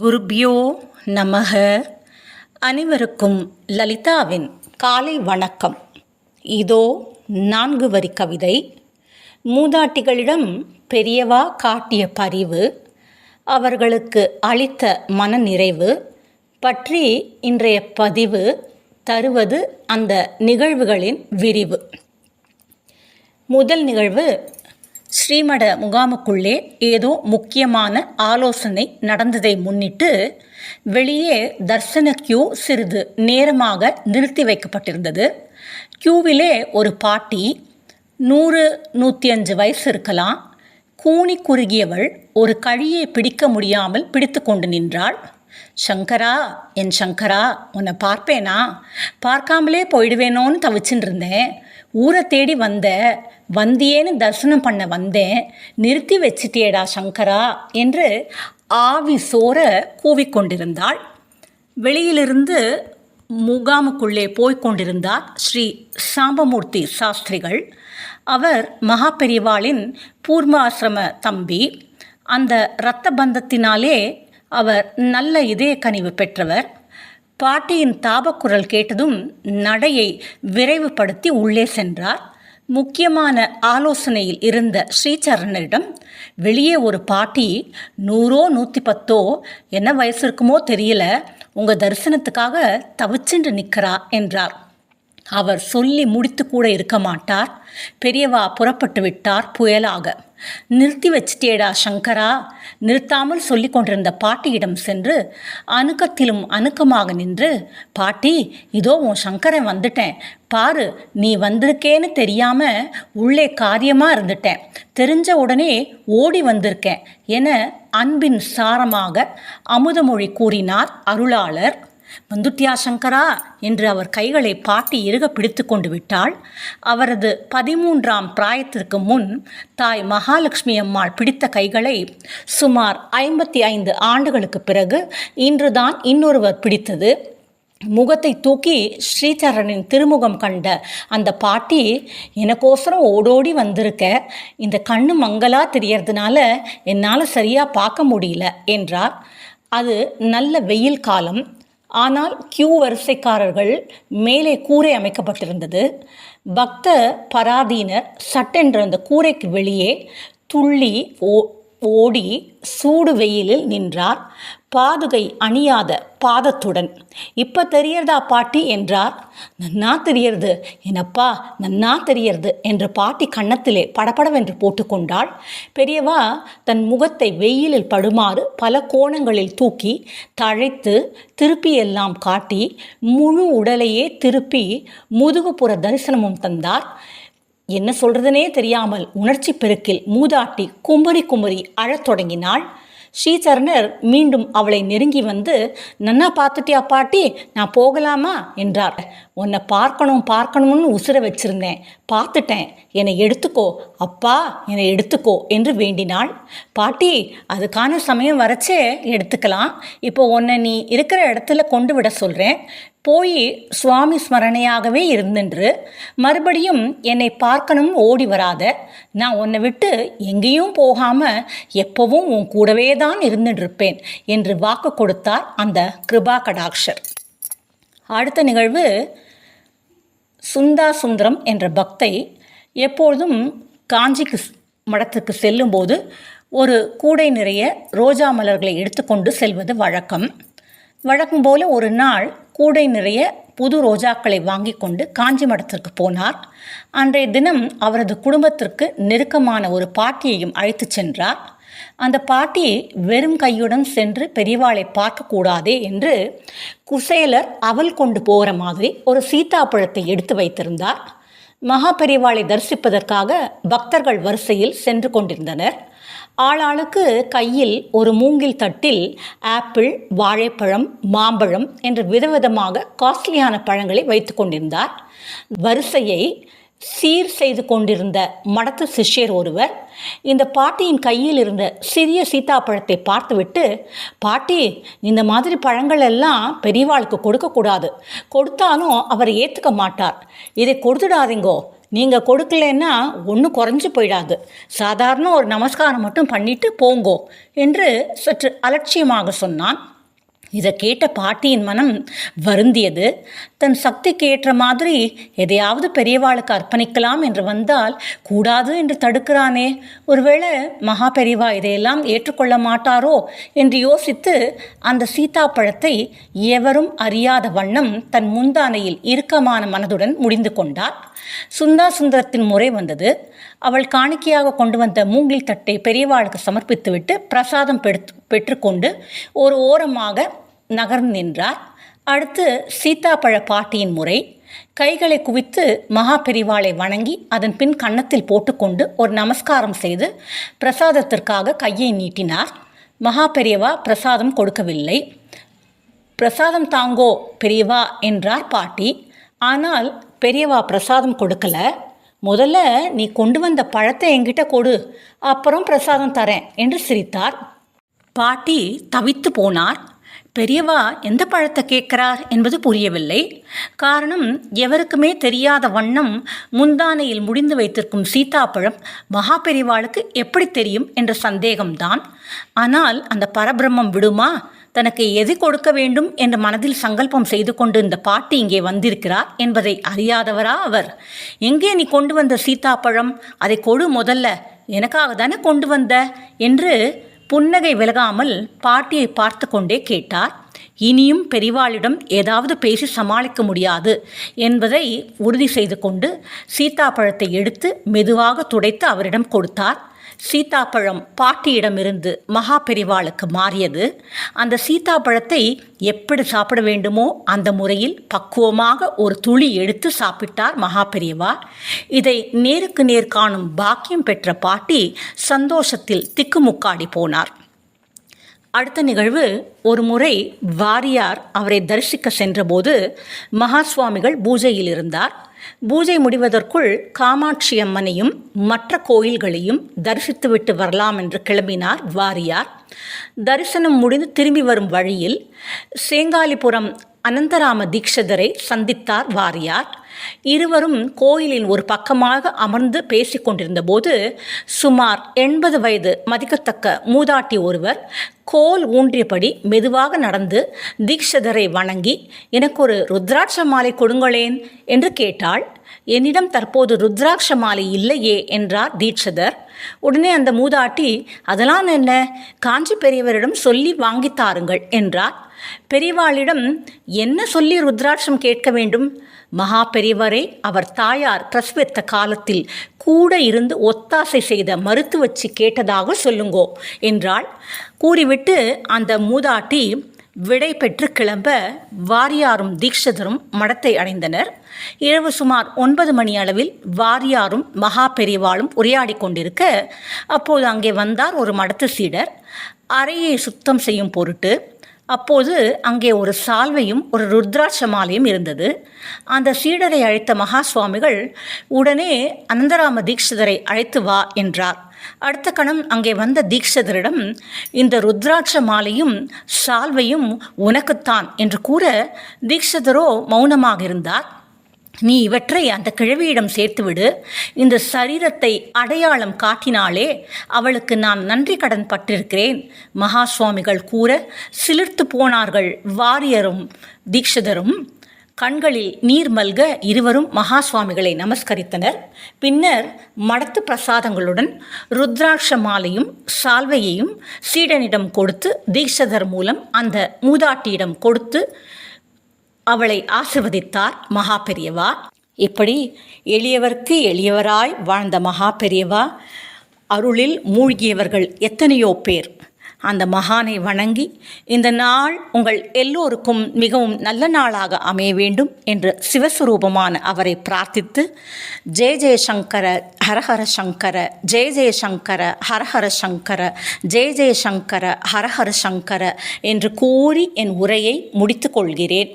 குருபியோ நமக. அனைவருக்கும் லலிதாவின் காலை வணக்கம். இதோ நான்கு வரி கவிதை. மூதாட்டிகளிடம் பெரியவா காட்டிய பரிவு அவர்களுக்கு அளித்த மனநிறைவு பற்றி இன்றைய பதிவு தருவது அந்த நிகழ்வுகளின் விரிவு. முதல் நிகழ்வு ஸ்ரீமட முகாமுக்குள்ளே ஏதோ முக்கியமான ஆலோசனை நடந்ததை முன்னிட்டு வெளியே தர்சன கியூ சிறிது நேரமாக நிறுத்தி வைக்கப்பட்டிருந்தது. கியூவிலே ஒரு பாட்டி நூறு நூற்றி அஞ்சு வயசு இருக்கலாம். கூனி குறுகியவள் ஒரு கழியை பிடிக்க முடியாமல் பிடித்து கொண்டு நின்றாள். சங்கரா என் சங்கரா உன்னை பார்ப்பேனா? பார்க்காமலே போயிடுவேனோன்னு தவிச்சுட்டு இருந்தேன். ஊரை தேடி வந்த வந்தியேன்னு தரிசனம் பண்ண வந்தேன். நிறுத்தி வச்சிட்டேடா சங்கரா என்று ஆவி சோர கூவிக்கொண்டிருந்தாள். வெளியிலிருந்து முகாமுக்குள்ளே போய்க் கொண்டிருந்தார் ஸ்ரீ சாம்பமூர்த்தி சாஸ்திரிகள். அவர் மகாபெரிவாளின் பூர்வாசிரம தம்பி. அந்த இரத்த பந்தத்தினாலே அவர் நல்ல இதய கனிவு பெற்றவர். பாட்டியின் தாபக்குரல் கேட்டதும் நடையை விரைவுபடுத்தி உள்ளே சென்றார். முக்கியமான ஆலோசனையில் இருந்த ஸ்ரீசரணரிடம் வெளியே ஒரு பாட்டி நூறோ நூற்றி பத்தோ என்ன வயசு இருக்குமோ தெரியல உங்கள் தரிசனத்துக்காக தவிச்சென்று நிற்கிறா என்றார். அவர் சொல்லி முடித்து கூட இருக்க மாட்டார். பெரியவா புறப்பட்டு விட்டார் புயலாக. நிறுத்தி வச்சிட்டேடா சங்கரா. நிறுத்தாமல் சொல்லி கொண்டிருந்த பாட்டியிடம் சென்று அணுக்கத்திலும் அணுக்கமாக நின்று பாட்டி இதோ உன் சங்கரன் வந்துட்டேன். பாரு நீ வந்திருக்கேன்னு தெரியாம உள்ளே காரியமாக இருந்துட்டேன். தெரிஞ்ச உடனே ஓடி வந்திருக்கேன் என அன்பின் சாரமாக அமுதமொழி கூறினார் அருளாளர் வந்துட்டியா சங்கரா? என்று அவர் கைகளை பாட்டி இறுக பிடித்து கொண்டு விட்டாள். அவரது பதிமூன்றாம் பிராயத்திற்கு முன் தாய் மகாலட்சுமி அம்மாள் பிடித்த கைகளை சுமார் ஐம்பத்தி ஐந்து ஆண்டுகளுக்கு பிறகு இன்றுதான் இன்னொருவர் பிடித்தது. முகத்தை தூக்கி ஸ்ரீசரனின் திருமுகம் கண்ட அந்த பாட்டி எனக்கோசரம் ஓடோடி வந்திருக்க. இந்த கண்ணு மங்கலா தெரியறதுனால என்னால் சரியாக பார்க்க முடியல என்றார். அது நல்ல வெயில் காலம். ஆனால் கியூ வரிசைக்காரர்கள் மேலே கூரை அமைக்கப்பட்டிருந்தது. பக்த பராதீனர் சட்டென்ற அந்த கூரைக்கு வெளியே துள்ளி ஓ ஓடி சூடு வெயிலில் நின்றார். பாதுகை அணியாத பாதத்துடன். இப்போ தெரியறதா பாட்டி? என்றார். நன்னா தெரியறது. என்னப்பா நன்னா தெரியறது? என்று பாட்டி கன்னத்திலே படபடவென்று போட்டுக்கொண்டாள் பெரியவா தன் முகத்தை வெயிலில் படுமாறு பல கோணங்களில் தூக்கி தழைத்து திருப்பியெல்லாம் காட்டி முழு உடலையே திருப்பி முதுகுப்புற தரிசனமும் தந்தார். என்ன சொல்றதுனே தெரியாமல் உணர்ச்சி பெருக்கில் மூதாட்டி குமரி குமரி அழத் தொடங்கினாள். ஸ்ரீசரணர் மீண்டும் அவளை நெருங்கி வந்து நன்னா பார்த்துட்டியா பாட்டி? நான் போகலாமா? என்றார். உன்னை பார்க்கணும் பார்க்கணும்னு உசுர வச்சிருந்தேன். பார்த்துட்டேன். என்னை எடுத்துக்கோ. அப்பா என்னை எடுத்துக்கோ என்று வேண்டினாள். பாட்டி அதுக்கான சமயம் வரைச்சே எடுத்துக்கலாம். இப்போ உன்னை நீ இருக்கிற இடத்துல கொண்டு விட சொல்கிறேன் போய் சுவாமி ஸ்மரணையாகவே இருந்துன்று மறுபடியும் என்னை பார்க்கணும் ஓடி வராத. நான் உன்னை விட்டு எங்கேயும் போகாமல் எப்போவும் உன் கூடவே தான் இருந்துருப்பேன் என்று வாக்கு கொடுத்தார் அந்த கிருபா கடாக்ஷர் அடுத்த நிகழ்வு சுந்தா சுந்தரம் என்ற பக்தை எப்பொழுதும் காஞ்சிக்கு மடத்துக்கு செல்லும்போது ஒரு கூடை நிறைய ரோஜா மலர்களை எடுத்துக்கொண்டு செல்வது வழக்கம். வழக்கம் போல ஒரு நாள் கூடை நிறைய புது ரோஜாக்களை வாங்கி கொண்டு காஞ்சி மடத்திற்கு போனார். அன்றைய தினம் அவரது குடும்பத்திற்கு நெருக்கமான ஒரு பாட்டியையும் அழைத்து சென்றார். அந்த பாட்டி வெறும் கையுடன் சென்று பெரியவாளை பார்க்கக்கூடாதே என்று குசேலர் அவல் கொண்டு போகிற மாதிரி ஒரு சீத்தாப்பழத்தை எடுத்து வைத்திருந்தார். மகா பெரியவாளை தரிசிப்பதற்காக பக்தர்கள் வரிசையில் சென்று கொண்டிருந்தனர். ஆளாளுக்கு கையில் ஒரு மூங்கில் தட்டில் ஆப்பிள் வாழைப்பழம் மாம்பழம் என்று விதவிதமாக காஸ்ட்லியான பழங்களை வைத்து கொண்டிருந்தார். வரிசையை சீர் செய்து கொண்டிருந்த மடத்து சிஷ்யர் ஒருவர் இந்த பாட்டியின் கையில் இருந்த சிறிய சீத்தாப்பழத்தை பார்த்துவிட்டு பாட்டி இந்த மாதிரி பழங்கள் எல்லாம் பெரியவாளுக்கு கொடுக்கக்கூடாது. கொடுத்தாலும் அவர் ஏற்றுக்க மாட்டார். இதை கொடுத்துடாதீங்கோ. நீங்கள் கொடுக்கலன்னா ஒன்றும் குறைஞ்சு போயிடாது. சாதாரண ஒரு நமஸ்காரம் மட்டும் பண்ணிட்டு போங்கோ என்று சற்று அலட்சியமாக சொன்னான். இதை கேட்ட பாட்டியின் மனம் வருந்தியது. தன் சக்திக்கு ஏற்ற மாதிரி எதையாவது பெரியவாளுக்கு அர்ப்பணிக்கலாம் என்று வந்தால் கூடாது என்று தடுக்கிறானே. ஒருவேளை மகா பெரியவா இதையெல்லாம் ஏற்றுக்கொள்ள மாட்டாரோ என்று யோசித்து அந்த சீதாப்பழத்தை எவரும் அறியாத வண்ணம் தன் முந்தானையில் இறுக்கமான மனதுடன் முடிந்து கொண்டார். சுந்தா சுந்தரத்தின் முறை வந்தது. அவள் காணிக்கையாக கொண்டு வந்த மூங்கில் தட்டை பெரியவாளுக்கு சமர்ப்பித்துவிட்டு பிரசாதம் பெற்று பெற்றுக்கொண்டு ஒரு ஓரமாக நகர்ந்து நின்றார். அடுத்து சீதாப்பழ பாட்டியின் முறை. கைகளை குவித்து மகா பெரிவாளை வணங்கி அதன் பின் கன்னத்தில் போட்டுக்கொண்டு ஒரு நமஸ்காரம் செய்து பிரசாதத்திற்காக கையை நீட்டினார். மகா பெரியவா பிரசாதம் கொடுக்கவில்லை. பிரசாதம் தாங்கோ பெரியவா என்றார் பாட்டி. ஆனால் பெரியவா பிரசாதம் கொடுக்கல. முதல்ல நீ கொண்டு வந்த பழத்தை என்கிட்ட கொடு அப்புறம் பிரசாதம் தரேன் என்று சிரித்தார். பாட்டி தவித்து போனார். பெரியவா எந்த பழத்தை கேட்கிறார் என்பது புரியவில்லை. காரணம் எவருக்குமே தெரியாத வண்ணம் முந்தானையில் முடிந்து வைத்திருக்கும் சீதாப்பழம் மகா பெரியவாளுக்கு எப்படி தெரியும் என்ற சந்தேகம்தான். ஆனால் அந்த பரபிரம்மம் விடுமா? தனக்கு எது கொடுக்க வேண்டும் என்று மனதில் சங்கல்பம் செய்து கொண்டு இந்த பாட்டி இங்கே வந்திருக்கிறார் என்பதை அறியாதவரா அவர்? எங்கே நீ கொண்டு வந்த சீதாப்பழம்? அதை கொடு முதல்ல. எனக்காக தானே கொண்டு வந்த? என்று புன்னகை விலகாமல் பாட்டியை பார்த்து கொண்டே கேட்டார் இனியும் பெரிவாளிடம் ஏதாவது பேசி சமாளிக்க முடியாது என்பதை உறுதி செய்து கொண்டு சீத்தாப்பழத்தை எடுத்து மெதுவாக துடைத்து அவரிடம் கொடுத்தார். சீத்தாப்பழம் பாட்டியிடமிருந்து மகா பெரிவாளுக்கு மாறியது. அந்த சீத்தாப்பழத்தை எப்படி சாப்பிட வேண்டுமோ அந்த முறையில் பக்குவமாக ஒரு துளி எடுத்து சாப்பிட்டார் மகா பெரியவா இதை நேருக்கு நேர் காணும் பாக்கியம் பெற்ற பாட்டி சந்தோஷத்தில் திக்குமுக்காடி போனார். அடுத்த நிகழ்வு ஒரு முறை வாரியார் அவரை தரிசிக்க சென்றபோது மகா சுவாமிகள் பூஜையில் இருந்தார். பூஜை முடிவதற்குள் காமாட்சி அம்மனையும் மற்ற கோயில்களையும் தரிசித்துவிட்டு வரலாம் என்று கிளம்பினார் வாரியார். தரிசனம் முடிந்து திரும்பி வரும் வழியில் சேங்காலிபுரம் அனந்தராம தீக்ஷதரை சந்தித்தார் வாரியார். இருவரும் கோயிலின் ஒரு பக்கமாக அமர்ந்து பேசிக்கொண்டிருந்த போது சுமார் எண்பது வயது மதிக்கத்தக்க மூதாட்டி ஒருவர் கோல் ஊன்றியபடி மெதுவாக நடந்து தீக்ஷதரை வணங்கி எனக்கு ஒரு ருத்ராட்ச மாலை கொடுங்களேன் என்று கேட்டாள். என்னிடம் தற்போது ருத்ராட்ச மாலை இல்லையே என்றார் தீட்சதர். உடனே அந்த மூதாட்டி அதெல்லாம் என்ன? காஞ்சி பெரியவரிடம் சொல்லி வாங்கித்தாருங்கள் என்றார் பெரியவாளிடம் என்ன சொல்லி ருத்ராட்சம் கேட்க வேண்டும்? மகா பெரியவரை அவர் தாயார் பிரசவித்த காலத்தில் கூட இருந்து ஒத்தாசை செய்த மருத்துவச்சி கேட்டதாக சொல்லுங்கோ என்றாள். கூறிவிட்டு அந்த மூதாட்டி விடை பெற்று கிளம்ப வாரியாரும் தீக்ஷதரும் மடத்தை அடைந்தனர். இரவு சுமார் ஒன்பது மணி அளவில் வாரியாரும் மகா பெரியவாளும் உரையாடி கொண்டிருக்க அப்போது அங்கே வந்தார் ஒரு மடத்து சீடர். அறையை சுத்தம் செய்யும் பொருட்டு அப்போது அங்கே ஒரு சால்வையும் ஒரு ருத்ராட்ச மாலையும் இருந்தது. அந்த சீடரை அழைத்த மகா சுவாமிகள் உடனே அனந்தராம தீக்ஷிதரை அழைத்து வா என்றார். அடுத்த கணம் அங்கே வந்த தீக்ஷதரிடம் இந்த ருத்ராட்ச மாலையும் சால்வையும் உனக்குத்தான் என்று கூற தீக்ஷதரோ மௌனமாக இருந்தார். நீ இவற்றை அந்த கிழவியிடம் சேர்த்துவிடு. இந்த சரீரத்தை அடையாளம் காட்டினாலே அவளுக்கு நான் நன்றி கடன் பட்டிருக்கிறேன். மகா சுவாமிகள் கூற சிலிர்த்து போனார்கள் வாரியரும் தீக்ஷதரும் கண்களில் நீர் மல்க இருவரும் மகா சுவாமிகளை நமஸ்கரித்தனர். பின்னர் மடத்து பிரசாதங்களுடன் ருத்ராட்ச மாலையும் சால்வையையும் சீடனிடம் கொடுத்து தீக்ஷதர் மூலம் அந்த மூதாட்டியிடம் கொடுத்து அவளை ஆசிர்வதித்தார் மகா பெரியவா இப்படி எளியவர்க்கு எளியவராய் வாழ்ந்த மகா பெரியவா அருளில் மூழ்கியவர்கள் எத்தனையோ பேர். அந்த மகானை வணங்கி இந்த நாள் உங்கள் எல்லோருக்கும் மிகவும் நல்ல நாளாக அமைய வேண்டும் என்று சிவஸ்வரூபமான அவரை பிரார்த்தித்து ஜெய ஜெயசங்கர ஹரஹர சங்கர ஜெய ஜெயசங்கர ஹரஹர சங்கர ஜெய ஜெயசங்கர ஹரஹர சங்கர என்று கூறி என் உரையை முடித்துக்கொள்கிறேன்